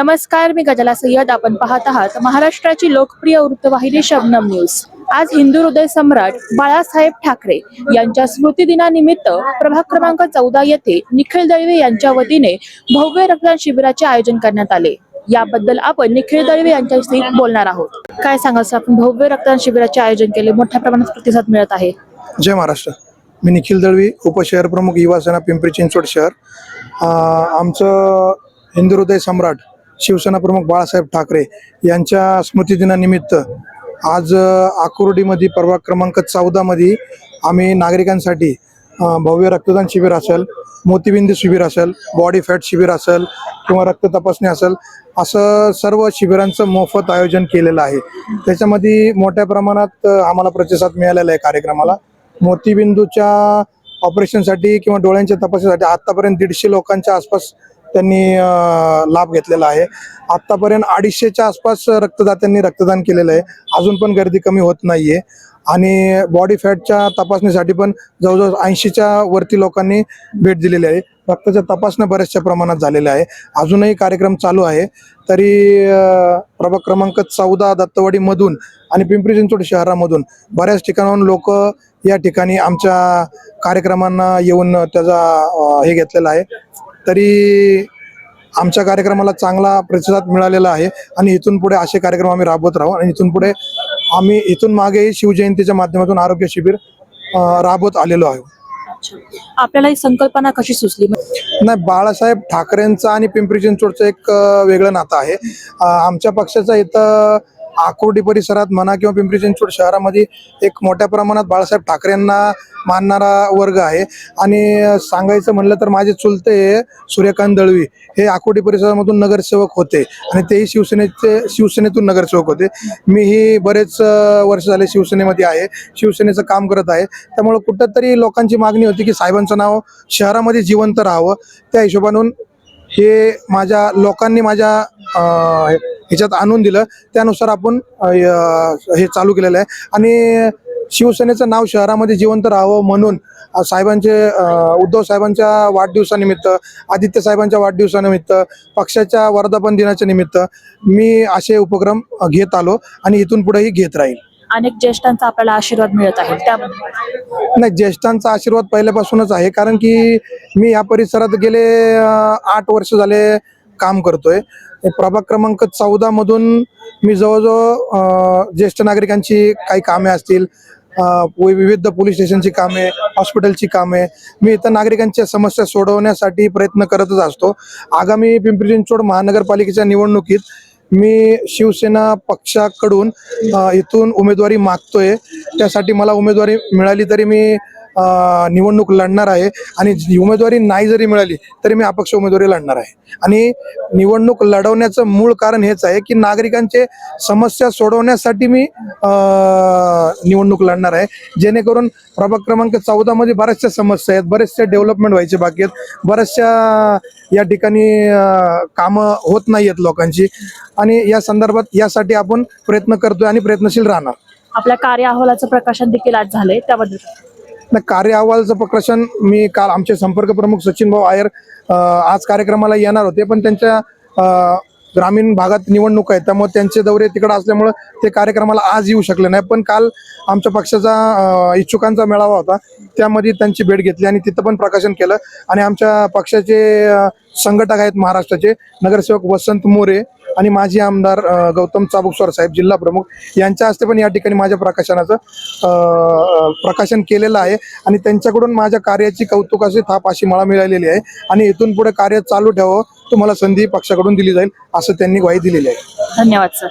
नमस्कार मी गजला सय्यद. आपण पाहत आहात महाराष्ट्राची लोकप्रिय वृत्तवाहिनी शबनम न्यूज. आज हिंदू हृदय सम्राट बाळासाहेब ठाकरे यांच्या स्मृतिदिनानिमित्त प्रभाग क्रमांक चौदा येथे निखिल दळवे यांच्या वतीने भव्य रक्तदान शिबिराचे आयोजन करण्यात आले. याबद्दल आपण निखिल दळवे यांच्याशी बोलणार आहोत. काय सांगाल सर आपण भव्य रक्तदान शिबिराचे आयोजन केले मोठ्या प्रमाणात प्रतिसाद मिळत आहे. जय महाराष्ट्र. मी निखिल दळवी उपशहर प्रमुख युवासेना पिंपरी चिंचवड शहर. आमचं हिंदू हृदय सम्राट शिवसेना प्रमुख बाळासाहेब ठाकरे यांच्या स्मृतिदिनानिमित्त आज आकुर्डीमध्ये परवा क्रमांक चौदामध्ये आम्ही नागरिकांसाठी भव्य रक्तदान शिबिर असेल मोतीबिंदू शिबिर असेल बॉडी फॅट शिबिर असेल किंवा रक्त तपासणी असेल असं सर्व शिबिरांचं मोफत आयोजन केलेलं आहे. त्याच्यामध्ये मोठ्या प्रमाणात आम्हाला प्रतिसाद मिळालेला आहे कार्यक्रमाला. मोतीबिंदूच्या ऑपरेशनसाठी किंवा डोळ्यांच्या तपासणीसाठी आत्तापर्यंत दीडशे लोकांच्या आसपास त्यांनी लाभ घेतलेला आहे. आतापर्यंत अडीचशेच्या आसपास रक्तदात्यांनी रक्तदान केलेलं आहे. अजून पण गर्दी कमी होत नाहीये. आणि बॉडी फॅटच्या तपासणीसाठी पण जवळजवळ ऐंशीच्या वरती लोकांनी भेट दिलेली आहे. रक्ताच्या तपासण्या बऱ्याचशा प्रमाणात झालेल्या आहे. अजूनही कार्यक्रम चालू आहे. तरी प्रभाग क्रमांक चौदा दत्तवाडीमधून आणि पिंपरी चिंचवड शहरामधून बऱ्याच ठिकाणाहून लोक या ठिकाणी आमच्या कार्यक्रमांना येऊन त्याचा हे घेतलेला आहे. तरी आमच्या कार्यक्रमाला चांगला प्रतिसाद मिळालेला आहे आणि इथून पुढे असे कार्यक्रम आम्ही राबवत राहू आणि इथून पुढे आम्ही इथून मागेही शिवजयंतीच्या माध्यमातून आरोग्य शिबिर राबवत आलेलो आहे आपल्याला ही संकल्पना कशी सुचली? नाही बाळासाहेब ठाकरेंचं आणि पिंपरी चिंचवडचं एक वेगळं नातं आहे. आमच्या पक्षाचं इथं आकुर्डी परिसरात म्हणा किंवा पिंपरी चिंचवड शहरामध्ये एक मोठ्या प्रमाणात बाळासाहेब ठाकरेंना मानणारा वर्ग आहे. आणि सांगायचं म्हणलं तर माझे चुलते सूर्यकांत दळवी हे आकुर्डी परिसरामधून नगरसेवक होते आणि तेही शिवसेनेचे शिवसेनेतून नगरसेवक होते. मीही बरेच वर्ष झाले शिवसेनेमध्ये आहे शिवसेनेचं काम करत आहे. त्यामुळं कुठंतरी लोकांची मागणी होती की साहेबांचं नाव शहरामध्ये जिवंत राहावं. त्या हिशोबानून हे माझ्या लोकांनी माझ्या ह्याच्यात आणून दिलं. त्यानुसार आपण हे चालू केलेलं आहे. आणि शिवसेनेचं नाव शहरामध्ये जिवंत राहावं म्हणून साहेबांचे उद्धव साहेबांच्या वाढदिवसानिमित्त आदित्य साहेबांच्या वाढदिवसानिमित्त पक्षाच्या वर्धापन दिनाच्या निमित्त मी असे उपक्रम घेत आलो आणि इथून पुढेही घेत राहील. अनेक ज्येष्ठांचा आपल्याला आशीर्वाद मिळत आहे त्याबद्दल. नाही ज्येष्ठांचा आशीर्वाद पहिल्यापासूनच आहे कारण की मी या परिसरात गेले आठ वर्ष झाले काम करतोय. प्रभाग क्रमांक चौदा मधून मी जवळजवळ ज्येष्ठ नागरिकांची काही कामे असतील विविध पोलीस स्टेशनची कामे हॉस्पिटलची कामे मी इथं नागरिकांच्या समस्या सोडवण्यासाठी प्रयत्न करतच असतो. आगामी पिंपरी चिंचवड महानगरपालिकेच्या निवडणुकीत मी शिवसेना पक्षाकडून इथून उमेदवारी मागतोय. त्यासाठी मला उमेदवारी मिळाली तरी मी निवडणूक लढणार आहे आणि उमेदवारी नाही जरी मिळाली तरी मी अपक्ष उमेदवारी लढणार आहे. आणि निवडणूक लढवण्याचं मूळ कारण हेच आहे की नागरिकांचे समस्या सोडवण्यासाठी मी निवडणूक लढणार आहे. जेणेकरून प्रभाग क्रमांक चौदा मध्ये बऱ्याचशा समस्या आहेत बरेचसे डेव्हलपमेंट व्हायचे बाकी आहेत बऱ्याचशा या ठिकाणी कामं होत नाही आहेत लोकांची. आणि या संदर्भात यासाठी आपण प्रयत्न करतोय आणि प्रयत्नशील राहणार. आपल्या कार्य अहवालाचं प्रकाशन देखील आज झालंय त्याबद्दल. कार्य अहवालचं प्रकाशन मी काल आमचे संपर्क प्रमुख सचिन भाऊ आयर आज कार्यक्रमाला येणार होते पण त्यांच्या ग्रामीण भागात निवडणूक आहे त्यामुळे त्यांचे दौरे तिकडे असल्यामुळं ते कार्यक्रमाला आज येऊ शकले नाही. पण काल आमच्या पक्षाचा इच्छुकांचा मेळावा होता त्यामध्ये त्यांची भेट घेतली आणि तिथं पण प्रकाशन केलं. आणि आमच्या पक्षाचे संघटक आहेत महाराष्ट्राचे नगरसेवक वसंत मोरे आणि माजी आमदार गौतम चाबुकस्वर साहेब जिल्हा प्रमुख यांच्या हस्ते पण या ठिकाणी माझ्या प्रकाशनाचं प्रकाशन केलेलं आहे. आणि त्यांच्याकडून माझ्या कार्याची कौतुकाची थाप अशी मला मिळालेली आहे. आणि इथून पुढे कार्य चालू ठेवावं तुम्हाला संधी पक्षाकडून दिली जाईल असं त्यांनी ग्वाही दिलेली आहे. धन्यवाद सर.